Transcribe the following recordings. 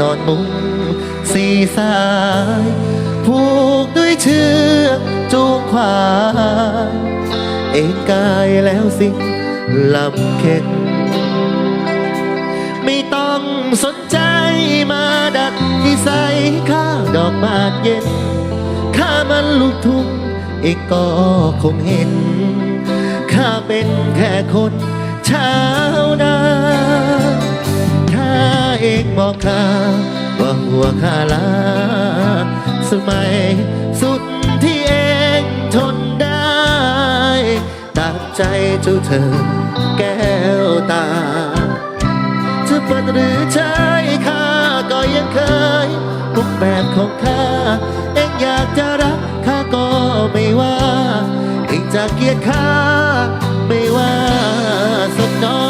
นอนมุงสีสายผูกด้วยเชือกจูงควายเองกายแล้วสิลำเค็นไม่ต้องสนใจมาดัดนิสัยข้าดอกบานเย็น ข้ามันลูกทุ่งเองก็คงเห็น ข้าเป็นแค่คนชาวนาถ้า เองบอกข้าว่าหัวข้าลาสมัยสุดที่เองทนได้ตามใจเจ้าเธอแก้วตาจะเปิดหรือใช้ข้าก็ยังเคยทุกแบบของข้าเองอยากจะรักข้าก็ไม่ว่า เองจะเกลียดข้าไม่ว่าสักน้อย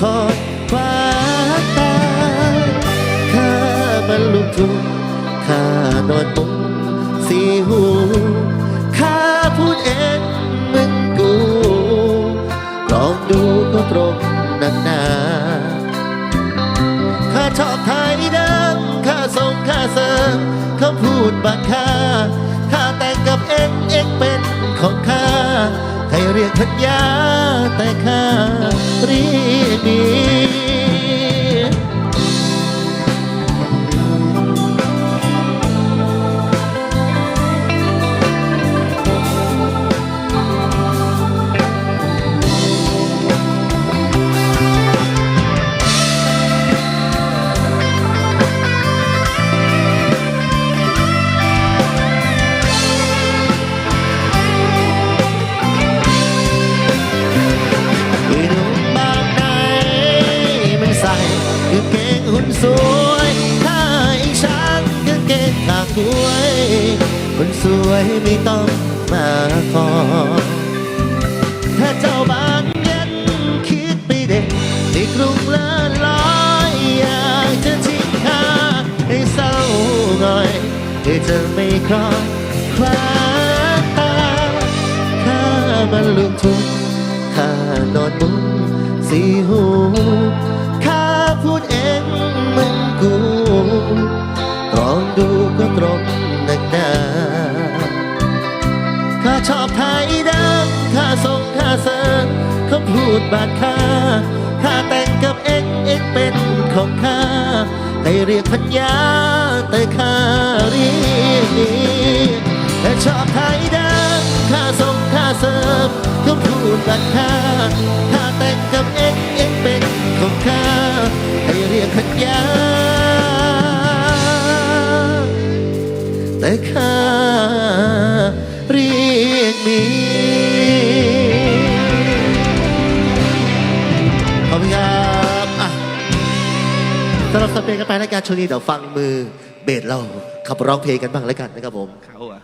คอยคว้าตาข้ามันลูกทุ่งข้านอนมุ้งสีหูข้าพูดเองมึงกูลองดูก็ตรงนักหนาข้าชอบไทยดังข้าส่งข้าเสริมเขาพูดบังค่าข้าแต่งกับเองเองเป็นของข้าให้เรียกพัญญาแต่ข้าเรีย วย คนสวยไม่ต้องมาขอถ้าเจ้าบางเย็นคิดไปเด็กในกรุงเลิศลอยอยากจะทิ้งข้าให้เศร้าหน่อยให้เธอไม่ครองคว้าตาข้ามันลูกทุ่งข้านอนมุ้งสีหูข้าพูดเองมึงกู องดูก็ตรงนักหนาข้าชอบไทยดังข้าส่งข้าเสริมเขาพูดบาดข้าข้าแต่งกับเอ็งเอ็งเป็นของข้าให้เรียกพัญญาแต่ข้าเรียกดีแต่ชอบไทยดังข้าส่งข้าเสริมเขาพูดบาดข้าข้าแต่งกับเอ็งเอ็งเป็นของข้าให้เรียกพัญญา สำหรับสเปนกันไปรายการช่วงนี้เดี๋ยวฟังมือเบสเราขับร้องเพลงกันบ้างแล้วกันนะครับผมเขาอะ